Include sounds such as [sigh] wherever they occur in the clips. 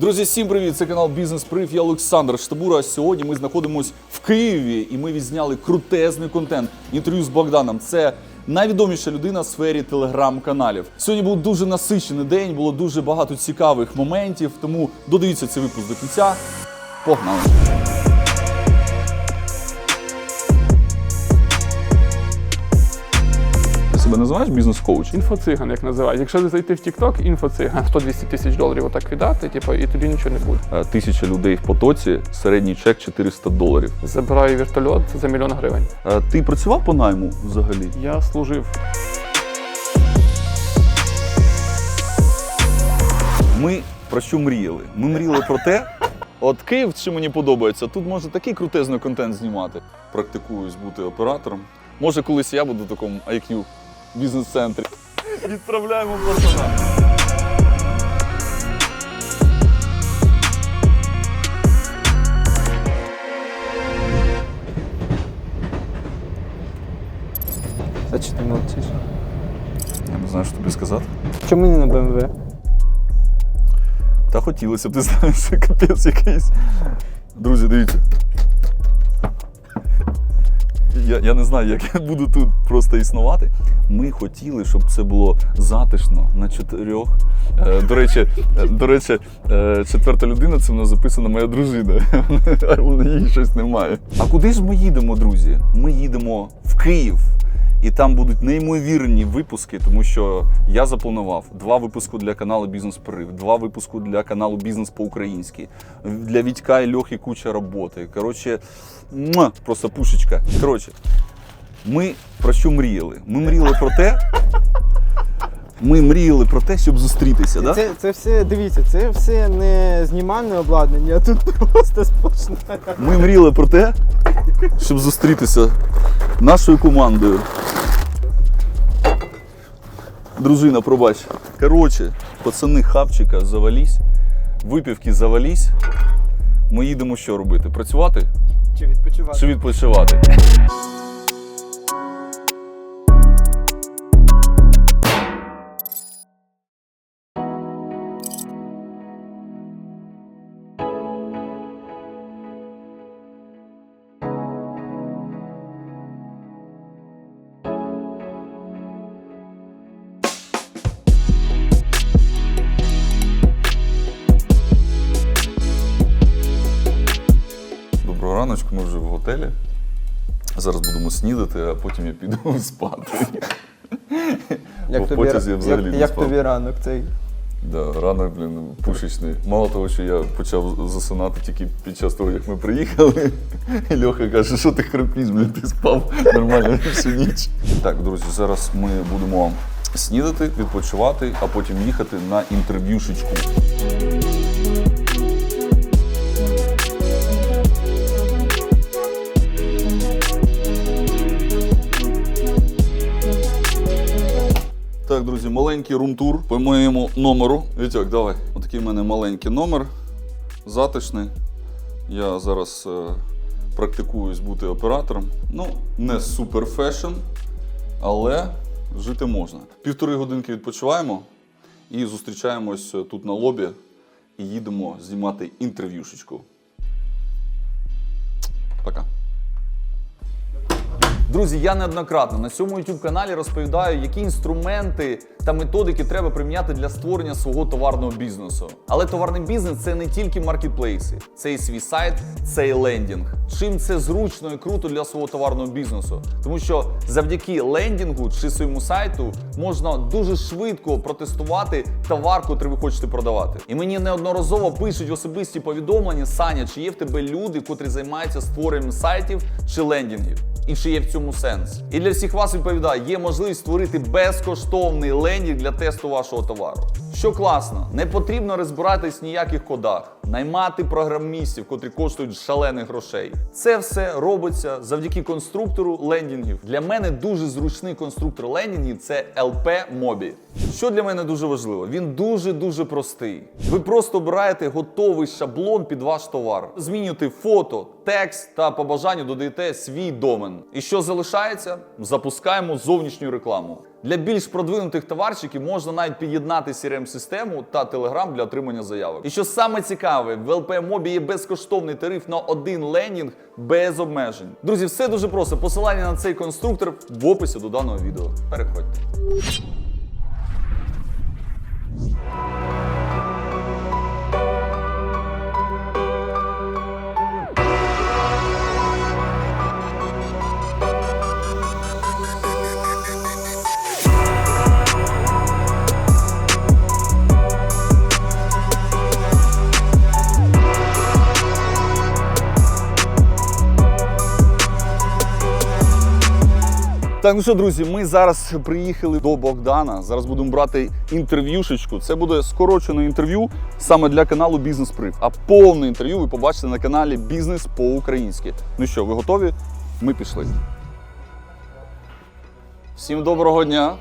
Друзі, всім привіт! Це канал Бізнес Прив. Я Олександр Штабура. Сьогодні ми знаходимося в Києві і ми відзняли крутезний контент. Інтерв'ю з Богданом. Це найвідоміша людина в сфері телеграм-каналів. Сьогодні був дуже насичений день, було дуже багато цікавих моментів. Тому додивіться цей випуск до кінця. Погнали! Себе називаєш бізнес-коуч? Інфоциган, як називають. Якщо зайти в TikTok, інфоциган, 100-200 тисяч доларів отак віддати, типу, і тобі нічого не буде. Е, Тисяча людей в потоці, середній чек 400 доларів. Забираю вертольот за мільйон гривень. Е, Ти працював по найму взагалі? Я служив. Ми про що мріяли? Ми мріяли про те. От Київ, що мені подобається, тут можна такий крутезний контент знімати. Практикуюсь бути оператором. Може, колись я буду в такому IQ бізнес-центрі. Відправляємо пацана. А чи ти мовчиш? Я не знаю, що тобі сказати. Чому не на БМВ? Та хотілося б, ти знаєш, це капець якийсь. Друзі, дивіться. Я, я не знаю, як я буду тут просто існувати. Ми хотіли, щоб це було затишно на чотирьох. Е, до речі, е, до речі, е, четверта людина це в записана моя дружина. [laughs] Неї щось немає. А куди ж ми їдемо, друзі? Ми їдемо в Київ. І там будуть неймовірні випуски, тому що я запланував два випуски для каналу Бізнес Прив, два випуски для каналу Бізнес по-українськи. Для Вітька і Льохи куча роботи. Коротше, просто пушечка. Коротше, ми про що мріяли? Ми мріяли про те. Ми мріяли про те, щоб зустрітися. Да? Це, це все, дивіться, це все не знімальне обладнання, а тут [laughs] просто сплошна. Ми мріяли про те, щоб зустрітися нашою командою. Дружина, пробач. Коротше, пацани, хапчика, завалісь, випівки завалісь. Ми їдемо що робити? Працювати Чи відпочивати? чи відпочивати? Раночку, ми вже в готелі. Зараз будемо снідати, а потім я піду [laughs] спати. Бо в потязі я взагалі як, не як спав. тобі ранок цей? Да, ранок, блін, пушечний. Мало того, що я почав засинати тільки під час того, як ми приїхали. І [laughs] Льоха каже, що ти храпіш, блін, ти спав нормально [laughs] всю ніч. Так, друзі, зараз ми будемо снідати, відпочивати, а потім їхати на інтерв'юшечку. Так, друзі, маленький румтур по моєму номеру. Вітьок, давай. Отакий в мене маленький номер, затишний. Я зараз е, практикуюсь бути оператором. Ну, не супер фешн, але жити можна. Півтори годинки відпочиваємо і зустрічаємось е, тут на лобі і їдемо знімати інтерв'юшечку. Пока. Друзі, я неоднократно на цьому youtube каналі розповідаю, які інструменти та методики треба приміняти для створення свого товарного бізнесу. Але товарний бізнес це не тільки маркетплейси, це і свій сайт, це і лендінг. Чим це зручно і круто для свого товарного бізнесу, тому що завдяки лендінгу чи своєму сайту можна дуже швидко протестувати товар, котрий ви хочете продавати. І мені неодноразово пишуть особисті повідомлення: Саня, чи є в тебе люди, котрі займаються створенням сайтів чи лендінгів? і чи є в цьому сенс. І для всіх вас відповідаю, є можливість створити безкоштовний лендінг для тесту вашого товару. Що класно, не потрібно розбиратись в ніяких кодах, наймати програмістів, котрі коштують шалених грошей. Це все робиться завдяки конструктору лендінгів. Для мене дуже зручний конструктор лендінгів це LP Mobi. Що для мене дуже важливо, він дуже дуже простий. Ви просто обираєте готовий шаблон під ваш товар, змінюєте фото, текст та по бажанню додаєте свій домен. І що залишається? Запускаємо зовнішню рекламу. Для більш продвинутих товарщиків можна навіть під'єднати crm систему та Telegram для отримання заявок. І що саме цікаве, в ЛП Мобі є безкоштовний тариф на один лендінг без обмежень. Друзі, все дуже просто. Посилання на цей конструктор в описі до даного відео. Переходьте. Так, ну що, друзі, ми зараз приїхали до Богдана. Зараз будемо брати інтерв'юшечку. Це буде скорочене інтерв'ю саме для каналу Бізнес Прив. А повне інтерв'ю ви побачите на каналі Бізнес по-українськи. Ну що, ви готові? Ми пішли. Всім доброго дня.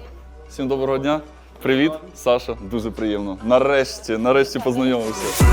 Всім доброго дня. Привіт, Саша. Дуже приємно. Нарешті, нарешті познайомився.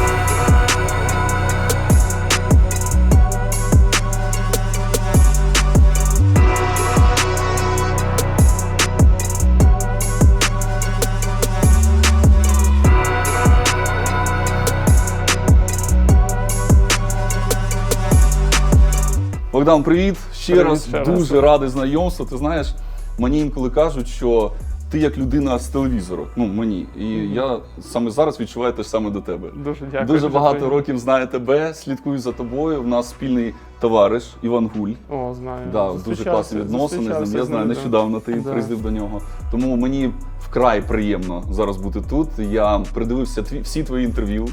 Богдан, привіт. Ще Привіт раз ще раз. дуже радий знайомству. Ти знаєш, мені інколи кажуть, що ти як людина з телевізору. Ну мені. І я саме зараз відчуваю те ж саме до тебе. Дуже дякую. Дуже багато приємно. років знаю тебе, слідкую за тобою. У нас спільний товариш Іван Гуль. О, знаю. Да, дуже класні відносини з ним. Я знаю, нещодавно ти Да. приїздив до нього. Тому мені вкрай приємно зараз бути тут. Я придивився тві, всі твої інтерв'ю.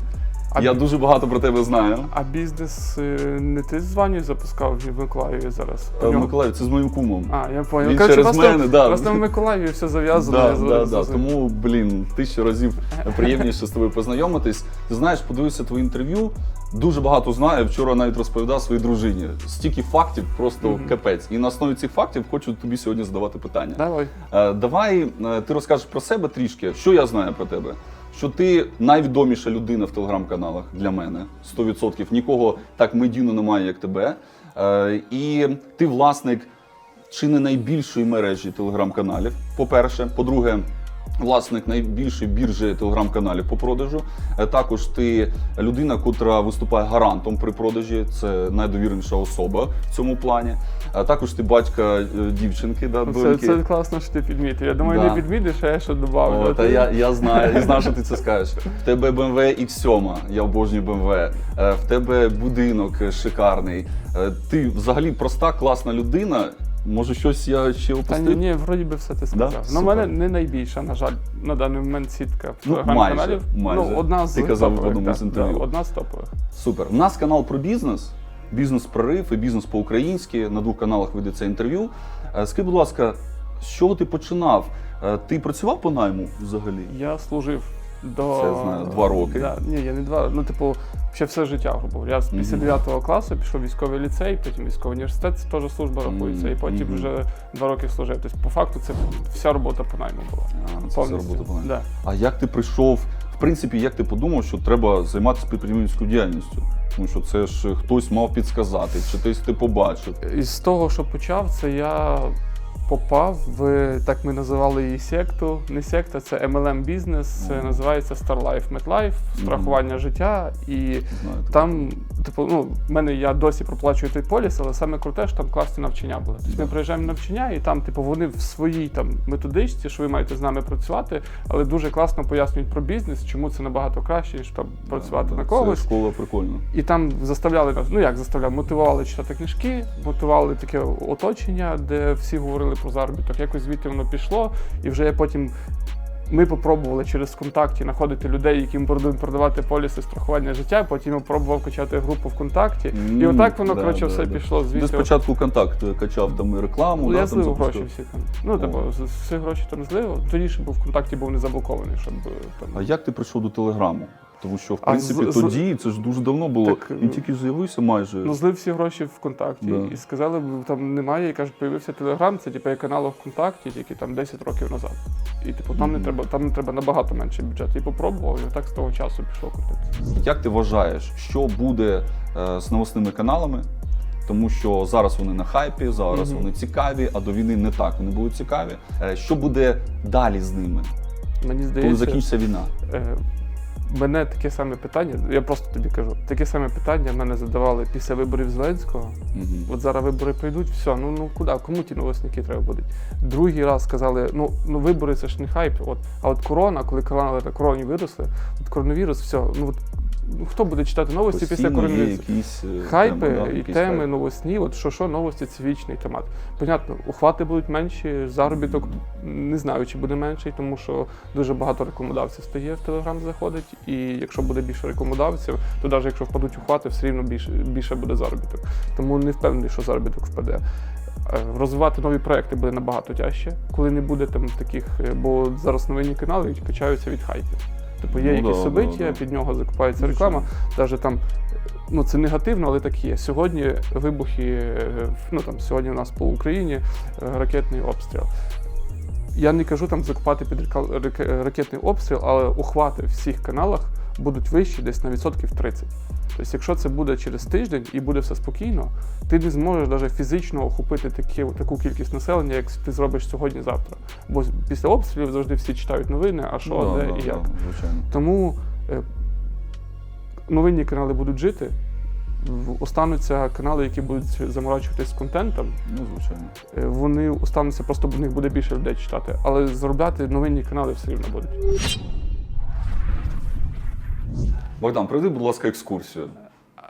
А Я бі- дуже багато про тебе знаю. А бізнес е, не ти з Ваню запускав в Миколаєві зараз? Е, нього- Миколаїв, це з моїм кумом. А, я понял. Він Коротше, через просто, мене, да. Просто в Миколаєві все зав'язано. Да, я да, зараз да. Тому, блін, тисячу разів приємніше з тобою познайомитись. Ти знаєш, подивився твоє інтерв'ю. Дуже багато знаю. Вчора навіть розповідав своїй дружині. Стільки фактів, просто капець. І на основі цих фактів хочу тобі сьогодні задавати питання. Давай. Е, Давай е, ти розкажеш про себе трішки. Що я знаю про тебе? Що ти найвідоміша людина в телеграм-каналах для мене 100%. Нікого так медійно немає, як тебе. Е, І ти власник чи не найбільшої мережі телеграм-каналів. По-перше, по-друге, власник найбільшої біржі телеграм-каналів по продажу. Е, Також ти людина, котра виступає гарантом при продажі. Це найдовіреніша особа в цьому плані. А також ти батька е, дівчинки, да, Це, доньки. це класно, що ти підмітив. Я думаю, Да. не підмітиш, а я ще добавлю. О, та я, я знаю, я знаю, що ти це скажеш. В тебе BMW X7, я обожнюю BMW. Е, В тебе будинок е, шикарний. Ти взагалі проста, класна людина. Може, щось я ще Та ні, ні, вроді би все ти сказав. Ну, Супер. в мене не найбільша, на жаль, на даний момент сітка в Ну, телеграм-каналів. майже, майже. Ну, одна з Ти казав в одному з інтерв'ю. да, одна з топових. Супер. У нас канал про бізнес, бізнес прорив і бізнес по-українськи. На двох каналах ведеться інтерв'ю. Е, Скажи, будь ласка, з чого ти починав? Е, Ти працював по найму взагалі? Я служив до. Це, знаю, два роки. Да, ні, я не два. Ну, типу, ще все життя, грубо. Я з після Мгм. 9 класу пішов в військовий ліцей, потім військовий університет, це теж служба рахується, і потім Мгм. вже два роки служив. Тобто, по факту, це вся робота по найму була. А, це все Повністю. робота по найму. Да. А як ти прийшов? Принципі, як ти подумав, що треба займатися підприємницькою діяльністю? Тому що це ж хтось мав підсказати, чи десь ти побачив. Із того, що почав, це я попав в так ми називали її секту. Не секта, це MLM бізнес, це Мгм. називається StarLife MetLife, страхування життя. І Знаю, там, типу, ну, в мене я досі проплачую той поліс, але саме круте, що там класні навчання були. Тобто ми приїжджаємо на навчання, і там, типу, вони в своїй там методичці, що ви маєте з нами працювати, але дуже класно пояснюють про бізнес, чому це набагато краще, ніж там працювати Да, на це когось. школа прикольна. І там заставляли нас, ну як заставляли, мотивували читати книжки, мотивували таке оточення, де всі говорили про заробіток. Якось звідти воно пішло, і вже я потім. Ми попробували через ВКонтакті знаходити людей, яким будуть продавати поліси страхування життя. Потім я пробував качати групу ВКонтакті. І отак воно да, коротше да, все да. пішло Ти спочатку контакт качав там і рекламу, Ну, да, я там злив гроші всі там. Ну, типу, всі гроші там злив. Тоді ще був ВКонтакті був не заблокований, щоб е, там. А як ти прийшов до телеграму? Тому що, в А принципі, з- тоді це ж дуже давно було. Так, Він тільки з'явився майже. Ну, злив всі гроші ВКонтакті Да. і сказали, там немає, і кажуть, появився Телеграм, це типу як канал ВКонтакті, тільки там 10 років назад. І типу там Мгм. не треба, там не треба набагато менше бюджет. І попробував, і так з того часу пішло крутитися. Як ти вважаєш, що буде е, з новосними каналами Тому що зараз вони на хайпі, зараз вони цікаві, а до війни не так. Вони були цікаві. Е, Що буде далі з ними, Мені здається, коли закінчиться війна? Е, Мене таке саме питання, я просто тобі кажу, таке саме питання мене задавали після виборів Зеленського. Мгм. От зараз вибори прийдуть, все, ну ну куди, кому ті новосники треба будуть? Другий раз сказали, ну ну вибори це ж не хайп. От, а от корона, коли коронавірус, короні виросли, от коронавірус, все, ну от ну, хто буде читати новості після Постійно коронавірусу? якісь е, Хайпи да, і якісь теми хайпи. новосні, от що що новості це вічний темат. Понятно, ухвати будуть менші, заробіток не знаю, чи буде менший, тому що дуже багато рекомендавців стає в Телеграм заходить. І якщо буде більше рекомендавців, то навіть якщо впадуть ухвати, все рівно більше, більше буде заробіток. Тому не впевнений, що заробіток впаде. Е, Розвивати нові проекти буде набагато тяжче, коли не буде там таких, е, бо зараз новинні канали качаються від хайпів. Типу є Ну, якісь да, собиття, да, да. під нього закупається реклама, навіть там ну це негативно, але так є. Сьогодні вибухи, е, ну там сьогодні у нас по Україні е, ракетний обстріл. Я не кажу там закупати під рак- ракетний обстріл, але ухвати в всіх каналах будуть вищі десь на відсотків 30. Тобто, якщо це буде через тиждень і буде все спокійно, ти не зможеш навіть фізично охопити такі, таку кількість населення, як ти зробиш сьогодні-завтра. Бо після обстрілів завжди всі читають новини, а що, да, де да, і да, як. звичайно. Тому е, новинні канали будуть жити. Остануться канали, які будуть заморачуватись з контентом. Ну, звичайно. Е, Вони остануться, просто в них буде більше людей читати. Але заробляти новинні канали все рівно будуть. Богдан, проведи, будь ласка, екскурсію.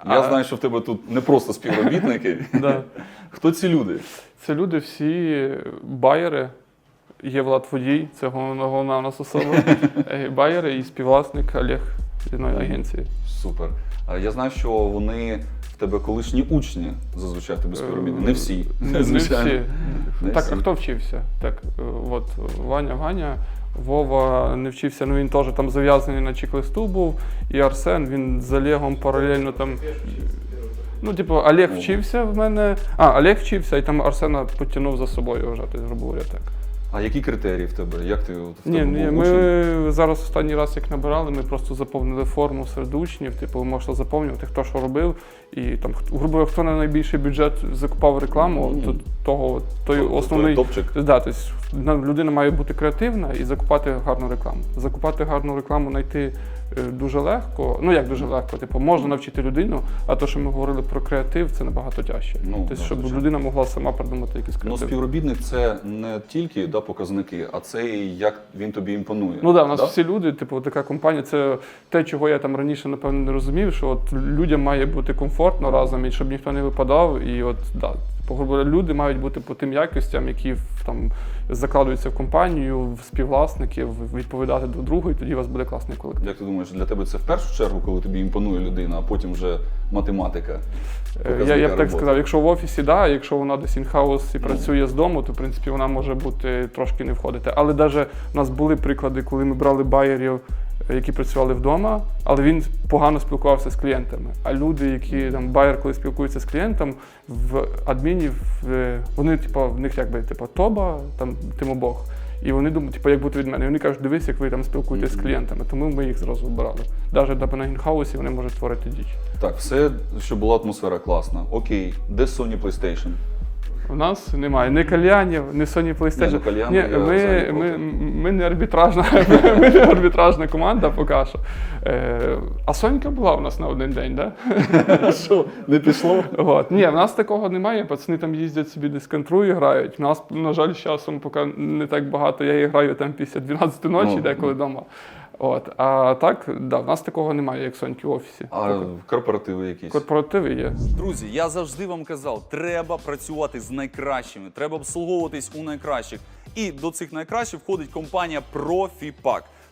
Я А- знаю, що в тебе тут не просто співробітники. [laughs] Да. Хто ці люди? Це люди всі байери. Є Влад Водій, це головна, головна у нас особа. [laughs] Е, Байери і співвласник Олег з агенції. Супер. А Я знаю, що вони в тебе колишні учні зазвичай тебе співробітники. Не всі. Е, Не, [laughs] не всі. Не так, всі. а хто вчився? Так, е, от Ваня, Ваня, Вова не вчився, ну він теж там зав'язаний на чек-листу був. І Арсен, він з Олегом паралельно там. Ну, типу, Олег вчився в мене. А, Олег вчився, і там Арсена потягнув за собою вважати, грубо говоря, так. А які критерії в тебе? Як ти в Ні, тебе ні, був ми зараз останній раз, як набирали, ми просто заповнили форму серед учнів. Типу, ви можете заповнювати, хто що робив. І там, хто- грубо говоря, хто на найбільший бюджет закупав рекламу, то того той Тобто, основний топчик. Да, тобто людина має бути креативна і закупати гарну рекламу. Закупати гарну рекламу знайти е, дуже легко. Ну як дуже легко, типу, можна навчити людину, а то, що ми говорили про креатив, це набагато тяжче. Ну, тобто, да, щоб звичайно. людина могла сама придумати якийсь Ну, співробітник це не тільки да, показники, а це і як він тобі імпонує. Ну да, у нас Да? всі люди, типу, така компанія, це те, чого я там раніше, напевно, не розумів, що от людям має бути комфортно разом, і щоб ніхто не випадав. І от да, люди мають бути по тим якостям, які там закладуються в компанію, в співвласників, відповідати до другого, і тоді у вас буде класний колектив. Як ти думаєш, для тебе це в першу чергу, коли тобі імпонує людина, а потім вже математика? Е, Я, я б так сказав, якщо в офісі, да, якщо вона десь інхаус і працює з дому, то в принципі вона може бути трошки не входити. Але навіть у нас були приклади, коли ми брали байерів, які працювали вдома, але він погано спілкувався з клієнтами. А люди, які там байер, коли спілкуються з клієнтом, в адміні в- вони, типу, в них якби типу тоба, там тимо Бог. І вони думають, типу, як бути від мене. І вони кажуть, дивись, як ви там спілкуєтесь з клієнтами. Тому ми їх зразу вибирали. Навіть на інхаусі вони можуть творити діч. Так, все, щоб була атмосфера класна. Окей, де Sony PlayStation? У нас немає ні кальянів, ні Sony PlayStation. Ні, ну, кальяни Ні, я ми, ми, ми не арбітражна, [laughs] ми не арбітражна команда поки що. Е, а Сонька була у нас на один день, так? Да? [laughs] Що, не пішло? От. Ні, в нас такого немає. Пацани там їздять собі десь контру і грають. У нас, на жаль, з часом поки не так багато. Я і граю там після 12 ночі, Ну, деколи вдома. От. А так, да, в нас такого немає, як Соньки в офісі. А корпоративи якісь? Корпоративи є. Друзі, я завжди вам казав, треба працювати з найкращими, треба обслуговуватись у найкращих. І до цих найкращих входить компанія ProfiPack,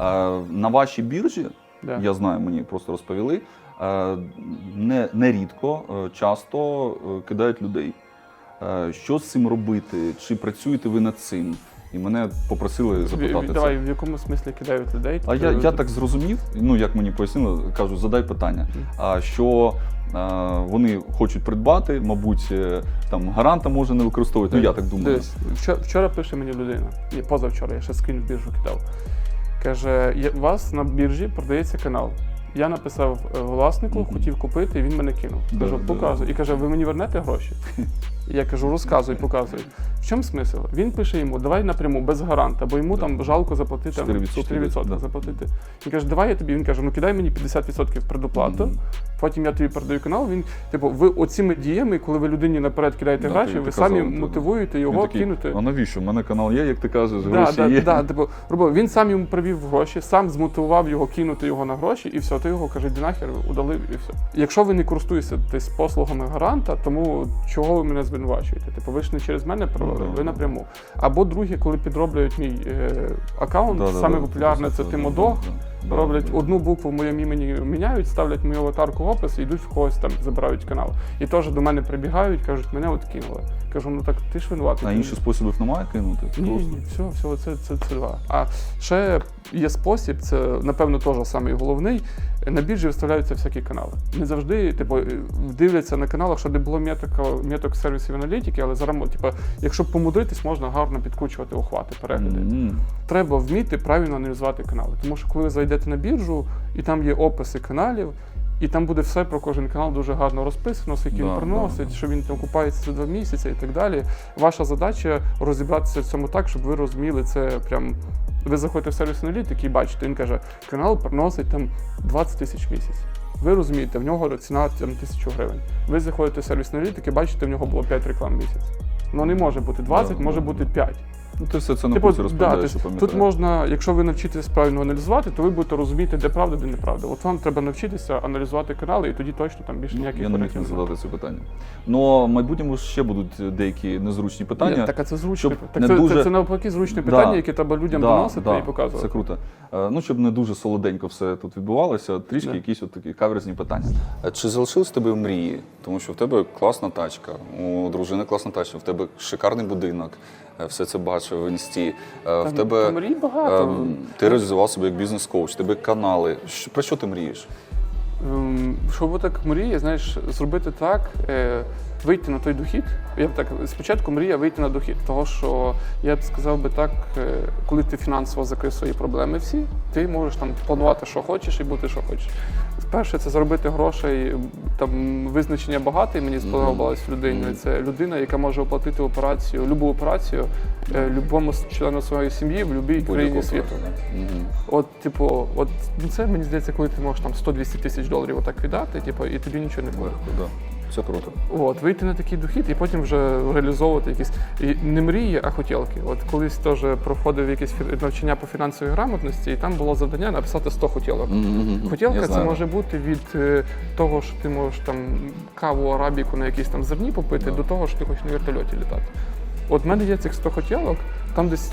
Е, На вашій біржі, Да. я знаю, мені просто розповіли, е, не, нерідко, е, часто кидають людей. Що з цим робити? Чи працюєте ви над цим? І мене попросили запитати Давай, це. в якому смислі кидають людей? А я, я так зрозумів, ну як мені пояснили, кажу, задай питання. А що е, вони хочуть придбати, мабуть, там гаранта може не використовувати. Ну я так думаю. Дивись, вчора, пише мені людина, позавчора, я ще скрін в біржу кидав. Каже, «Є- у вас на біржі продається канал. Я написав е, власнику, хотів купити, і він мене кинув. Кажу, показуй. І каже, ви мені вернете гроші? [laughs] І я кажу, розказуй, показуй. В чому смисл? Він пише йому, давай напряму, без гаранта, бо йому Да. там жалко заплатити 4%, 4% да. заплатити. Він каже, давай я тобі. Він каже, ну кидай мені 50% предоплату. Мгм. Потім я тобі передаю канал. Він, типу, ви оціми діями, коли ви людині наперед кидаєте Да, гроші, ти- ви ти самі казав, да. мотивуєте його такий, кинути. А навіщо? У мене канал є, як ти кажеш, Да, гроші да, є. да, типу, робив. Він сам йому привів гроші, сам змотивував його кинути його на гроші, і все, ти його каже, «Іди нахер, удалив і все. Якщо ви не користуєтесь послугами гаранта, тому чого ви мене звинувачуєте? Типу, ви ж не через мене провели, Ну, ви напряму. Або друге, коли підроблюють мій е, аккаунт, саме популярне це Тимодох. Роблять одну букву в моєму імені міняють, ставлять мою аватарку в опис і йдуть в когось там, забирають канал. І теж до мене прибігають, кажуть, мене от кинули. Кажу, ну так ти ж винуватий. А інших способів немає кинути? ні, Просто. ні, все, все, це, це, це два. А ще є спосіб, це напевно теж самий головний. На біржі виставляються всякі канали. Не завжди, типу, дивляться на каналах, що не було меток, меток сервісів аналітики, але зараз, типу, якщо помудритись, можна гарно підкручувати охвати, перегляди. М. Треба вміти правильно аналізувати канали. Тому що коли ви зайдете на біржу, і там є описи каналів. І там буде все про кожен канал дуже гарно розписано, скільки він Да, приносить, да. що він там купається за два місяці і так далі. Ваша задача розібратися в цьому так, щоб ви розуміли це прям. Ви заходите в сервіс аналітики і бачите, він каже, канал приносить там 20 тисяч в місяць. Ви розумієте, в нього ціна там тисячу гривень. Ви заходите в сервіс аналітики, бачите, в нього було 5 реклам в місяць. Ну не може бути 20, Да, може бути 5. Ну ти все це на Типу, курсі да, розповідаєш, я пам'ятаю. тут можна, якщо ви навчитесь правильно аналізувати, то ви будете розуміти, де правда, де неправда. От вам треба навчитися аналізувати канали, і тоді точно там більше ніяких Я не міг не немає. задати це питання. Ну, в майбутньому ще будуть деякі незручні питання. Ні, так а це зручне. Так не це, дуже- це, це навпаки зручне Да. питання, яке треба людям Да, доносити да, і показувати. Це круто. Е, Ну, щоб не дуже солоденько все тут відбувалося, трішки Да. якісь от такі каверзні питання. Чи залишились тебе мрії? Тому що в тебе класна тачка, у дружини класна тачка, в тебе шикарний будинок, все це бачив в інсті. Е, В тебе там мрій багато. ем, ти реалізував себе як бізнес-коуч, тебе канали. Про що ти мрієш? Ем, Щоб так мріє, знаєш, зробити так, е, вийти на той дохід. Я б так спочатку мрія вийти на дохід, того що я б сказав би так, е, коли ти фінансово закрив свої проблеми всі, ти можеш там планувати, що хочеш, і бути, що хочеш. Перше, це заробити грошей. Там визначення багатий мені сподобалось людиною. Це людина, яка може оплатити операцію, любу операцію е, любому члену своєї сім'ї в будь-якій країні світу. От, типу, от ну, це мені здається, коли ти можеш там 100-200 тисяч доларів отак віддати, типу, і тобі нічого не буде. Це круто. От, вийти на такий дохід і потім вже реалізовувати якісь і не мрії, а хотілки. От колись теж проходив якесь навчання по фінансовій грамотності, і там було завдання написати 100 хотілок. Мгм. Хотілка Я це знаю. може бути від е, того, що ти можеш там каву арабіку на якісь там зерні попити, Да. до того, що ти хочеш на вертольоті літати. От в мене є цих 100 хотілок, там десь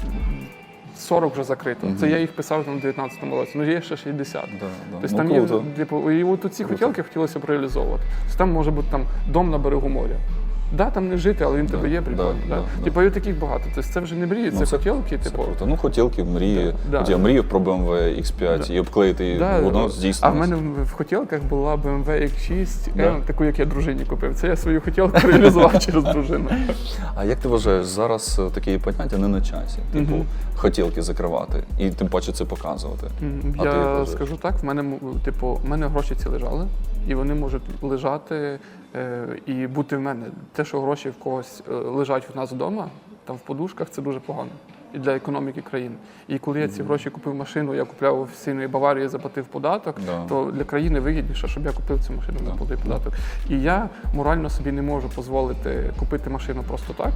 40 вже закрито. Це я їх писав там в 19-му році, ну є ще 60. Да, да. Тобто Ну, там є, круто. типу, і от ці хотілки хотілося б реалізовувати. Тобто там може бути там дом на берегу моря. Да, там не жити, але він тебе є прикольно. да, Да, да. Типу, і таких багато. Тобто це вже не мрії, Ну, це, це- хотілки, Це типу. круто. Ну, хотілки, мрії. От я мріяв про BMW X5 і обклеїти її, Да, а в мене в- хотілках була BMW X6, таку, як я дружині купив. Це я свою хотілку реалізував [laughs] через дружину. А як ти вважаєш, зараз е, такі поняття не на часі? Типу, хотілки закривати, і тим паче це показувати. А Я скажу так, в мене типу, в мене гроші ці лежали, і вони можуть лежати е, і бути в мене. Те, що гроші в когось е, лежать у нас вдома, там в подушках, це дуже погано. і для економіки країни. І коли я ці гроші купив машину, я купляв офіційної Баварії, заплатив податок, Да. то для країни вигідніше, щоб я купив цю машину, Да. заплатив податок. І я морально собі не можу дозволити купити машину просто так.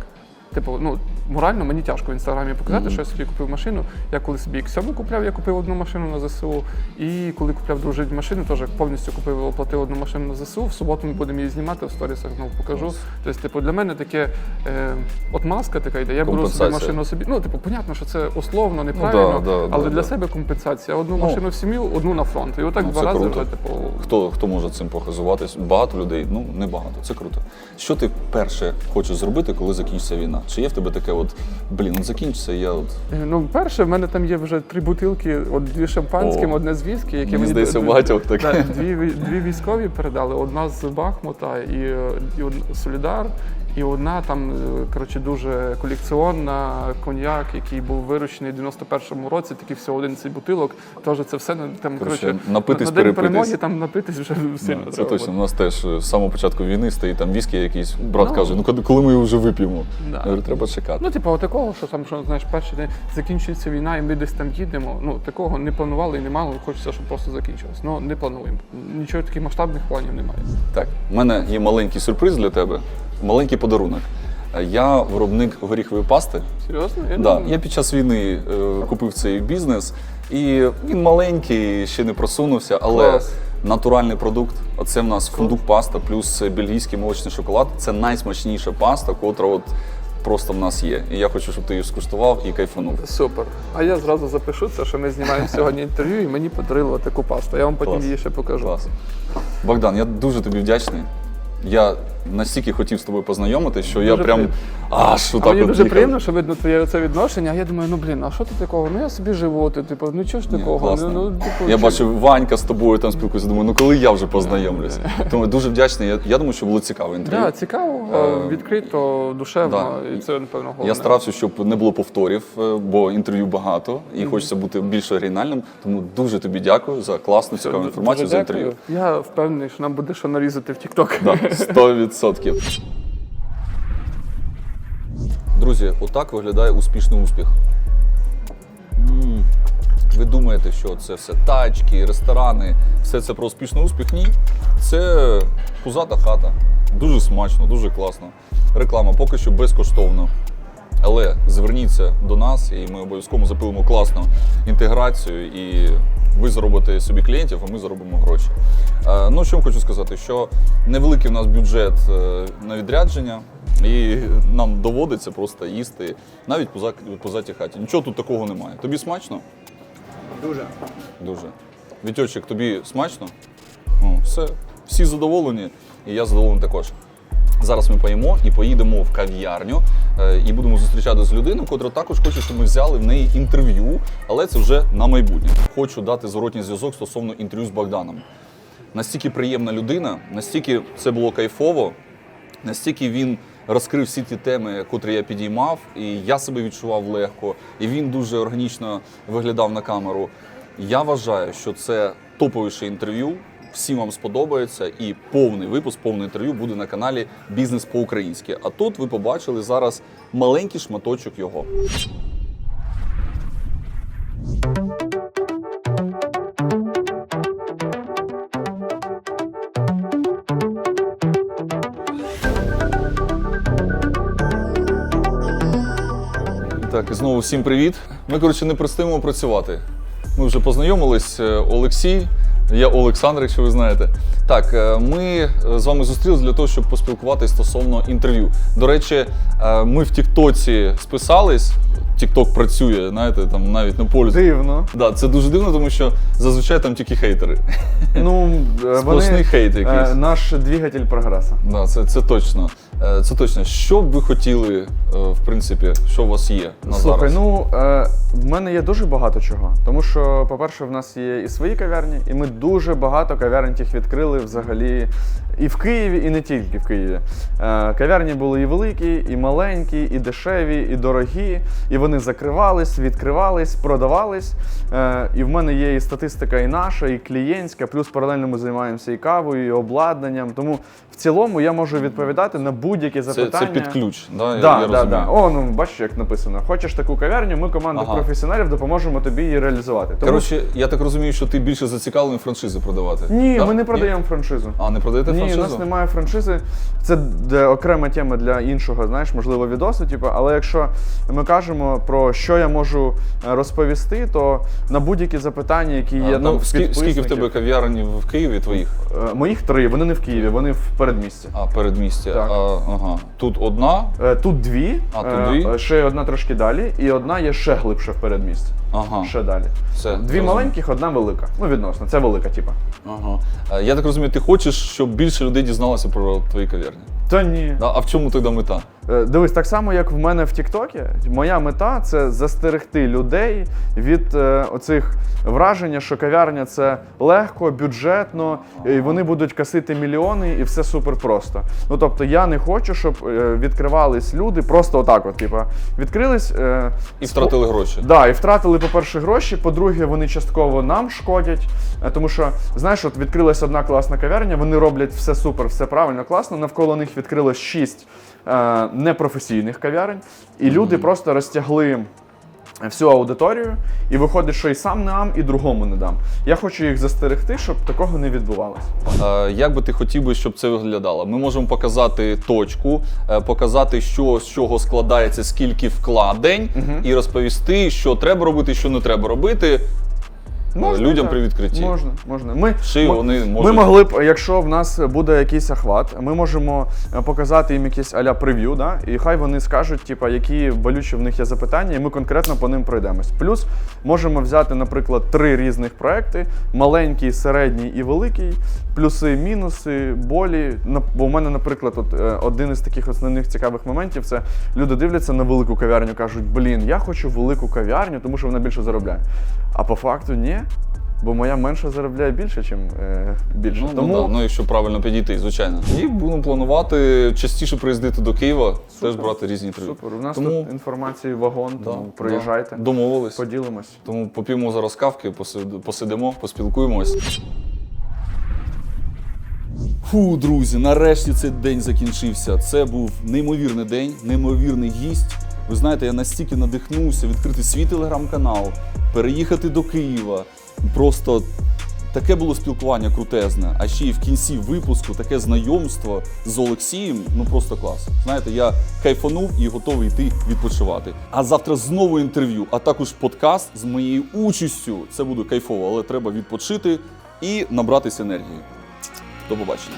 Типу, ну морально мені тяжко в інстаграмі показати, що я собі купив машину. Я коли собі X7 купляв, я купив одну машину на ЗСУ. І коли купляв дружить машину, теж повністю купив оплатив одну машину на ЗСУ. В суботу ми будемо її знімати, в сторісах знову покажу. Клас. Тобто, типу, для мене таке е, от маска така йде. Я беру собі машину собі. Ну, типу, понятно, що це условно, неправильно, да, да, але да, для да. себе компенсація. Одну Ну. машину в сім'ю, одну на фронт. І отак Ну, два рази круто. вже, типу. Хто, хто може цим похизуватись? Багато людей, ну не багато. Це круто. Що ти перше хочеш зробити, коли закінчиться війна? Чи є в тебе таке, от блін, ну закінчиться, я от Е, Ну, перше, в мене там є вже три бутилки, от дві шампанським, О. одне з віскі, які Мені здається, д- у багатьох таке. Да, дві, ві- дві військові передали, одна з Бахмута і, і од- Солідар, і одна там, е, коротше, дуже колекціонна коньяк, який був виручений в 91-му році, такий всього 11 бутилок. Тож це все там, Коротше, коротше, напитись, на, день перемоги там напитись вже сильно це треба точно. У нас теж е, з самого початку війни стоїть там віскі якийсь. Брат Ну. каже, ну коли, ми його вже вип'ємо? Да. Я говорю, треба чекати. Ну, типу, такого, що там, що знаєш, перший день закінчується війна, і ми десь там їдемо. Ну, такого не планували і не мали. Хочеться, щоб просто закінчилось. Ну, не плануємо. Нічого таких масштабних планів немає. Так, в мене є маленький сюрприз для тебе, маленький подарунок. Е, Я виробник горіхової пасти. Серйозно? Я Да, я під час війни е, купив цей бізнес, і він маленький, ще не просунувся, але Клас. натуральний продукт. Оце в нас фундук паста плюс бельгійський молочний шоколад. Це найсмачніша паста, котра от просто в нас є. І я хочу, щоб ти її скуштував і кайфанув. Супер. А я зразу запишу це, що ми знімаємо сьогодні інтерв'ю, і мені подарили таку пасту. Я вам потім Клас. її ще покажу. Клас. Богдан, я дуже тобі вдячний. Я настільки хотів з тобою познайомитись, що я Дуже прям приємно. аж А отак мені от дуже їхав. приємно, що видно твоє це відношення. А я думаю, ну блін, а що ти такого? Ну я собі живу, ти типу, ну чого ж Ні, такого? класно. Ну, ну, типу, я чи- бачив Ванька з тобою там спілкуюся. Думаю, ну коли я вже познайомлюся. Тому дуже вдячний. Я, я думаю, що було цікаве інтерв'ю. Да, цікаво, Е, відкрито, душевно, да. і це напевно головне. Я старався, щоб не було повторів, е, бо інтерв'ю багато і хочеться бути більш оригінальним. Тому дуже тобі дякую за класну цікаву інформацію за дякую. інтерв'ю. Я впевнений, що нам буде що нарізати в TikTok. Да, [laughs] 100%. Друзі, отак виглядає успішний успіх. Ви думаєте, що це все тачки, ресторани, все це про успішний успіх? Ні. Це пузата хата. Дуже смачно, дуже класно. Реклама поки що безкоштовно. Але зверніться до нас, і ми обов'язково запилимо класну інтеграцію, і ви заробите собі клієнтів, а ми заробимо гроші. Е, Ну, що хочу сказати, що невеликий у нас бюджет е, на відрядження, і нам доводиться просто їсти навіть по зак- заті хаті. Нічого тут такого немає. Тобі смачно? Дуже. Дуже. Вітьочек, тобі смачно? Ну, все. Всі задоволені, і я задоволений також. Зараз ми поїмо і поїдемо в кав'ярню е, і будемо зустрічати з людиною, котра також хоче, щоб ми взяли в неї інтерв'ю, але це вже на майбутнє. Хочу дати зворотній зв'язок стосовно інтерв'ю з Богданом. Настільки приємна людина, настільки це було кайфово, настільки він розкрив всі ті теми, котрі я підіймав, і я себе відчував легко, і він дуже органічно виглядав на камеру. Я вважаю, що це топовіше інтерв'ю. Всім вам сподобається, і повний випуск, повне інтерв'ю буде на каналі Бізнес по-українськи. А тут ви побачили зараз маленький шматочок його. Так, і знову всім привіт. Ми, коротше, не пристаємо працювати. Ми вже познайомились. е, Олексій, я Олександр, якщо ви знаєте. Так, е, ми е, з вами зустрілися для того, щоб поспілкуватися стосовно інтерв'ю. До речі, е, ми в Тіктоці списались. Тікток працює, знаєте, там навіть на полі. Дивно. Да, це дуже дивно, тому що зазвичай там тільки хейтери. [laughs] Ну, е, Сплошний вони, хейт е, якийсь. наш двигатель прогресу. Да, це, це точно. Е, Це точно. Що б ви хотіли, в принципі, що у вас є на Слухай, зараз? ну в мене є дуже багато чого. Тому що, по-перше, в нас є і свої кав'ярні, і ми дуже багато кав'ярень тих відкрили взагалі і в Києві, і не тільки в Києві. Кав'ярні були і великі, і маленькі, і дешеві, і дорогі. І вони закривались, відкривались, продавались. Е, І в мене є і статистика і наша, і клієнтська, плюс паралельно ми займаємося і кавою, і обладнанням. Тому в цілому я можу відповідати на будь-які запитання. це під ключ. Да, я, Да, я да. О, ну бачиш, як написано. Хочеш таку кав'ярню, ми команда Ага. професіоналів допоможемо тобі її реалізувати. Тому... Коротше, я так розумію, що ти більше зацікавлений франшизи продавати. Ні, Да? ми не продаємо франшизу. А, не продаєте Ні, франшизу? у нас немає франшизи. Це окрема тема для іншого, знаєш, можливо, відосу. Типу, але якщо ми кажемо про що я можу е, розповісти, то на будь-які запитання, які А, є там, ну, скі- скільки в тебе кав'ярень в Києві твоїх? Е, моїх три, вони не в Києві, вони в передмісті. А, передмістя. Так. А, ага. Тут одна. Е, Тут дві, А, тут дві? ще одна трошки далі, і одна є ще глибше в передмісті. Ага. Ще далі. Все, Дві маленьких, одна велика. Ну, відносно, це велика, типа. Ага. Я так розумію, ти хочеш, щоб більше людей дізналося про твої кав'ярні. Та ні. А в чому тоді мета? Е, Дивись, так само, як в мене в Тіктокі, моя мета це застерегти людей від е, оцих враження, що кав'ярня це легко, бюджетно, і вони будуть касити мільйони, і все супер просто. Ну тобто я не хочу, щоб е, відкривались люди просто отак. От, типа, відкрились е, І втратили гроші. Да, і втратили, по-перше, гроші. По-друге, вони частково нам шкодять. Е, Тому що, знаєш, от відкрилась одна класна кав'ярня, вони роблять все супер, все правильно, класно. Навколо них відкрилось шість непрофесійних кав'ярень, і люди просто розтягли. Всю аудиторію, і виходить, що і сам не дам, і другому не дам. Я хочу їх застерегти, щоб такого не відбувалося. Е, Як би ти хотів би, щоб це виглядало? Ми можемо показати точку, е, показати, що з чого складається, скільки вкладень, і розповісти, що треба робити, що не треба робити е, людям так. при відкритті. Можна, можна. Ми, ми, вони ми можуть- могли б, якщо в нас буде якийсь охват, ми можемо е, показати їм якесь аля прев'ю, да? і хай вони скажуть, типа, які болючі в них є запитання, і ми конкретно по ним пройдемось. Плюс можемо взяти, наприклад, три різних проекти: маленький, середній і великий, плюси, мінуси, болі. Бо у мене, наприклад, от, е, один із таких основних цікавих моментів це люди дивляться на велику кав'ярню, кажуть, блін, я хочу велику кав'ярню, тому що вона більше заробляє. А по факту ні. Бо моя менше заробляє більше, ніж е, більше. Ну, Тому ну, да, ну, якщо правильно підійти, звичайно. І будемо планувати частіше приїздити до Києва, теж брати різні інтерв'ю. супер. У нас Тому- тут інформації вагон, Да, тому приїжджайте, да. Домовились. поділимось. Тому поп'ємо зараз кавки, посидимо, поспілкуємось. Фу, друзі, нарешті цей день закінчився. Це був неймовірний день, неймовірний гість. Ви знаєте, я настільки надихнувся відкрити свій телеграм-канал, переїхати до Києва. Просто таке було спілкування крутезне. А ще й в кінці випуску таке знайомство з Олексієм. Ну просто клас. Знаєте, я кайфанув і готовий йти відпочивати. А завтра знову інтерв'ю, а також подкаст з моєю участю. Це буде кайфово, але треба відпочити і набратися енергії. До побачення.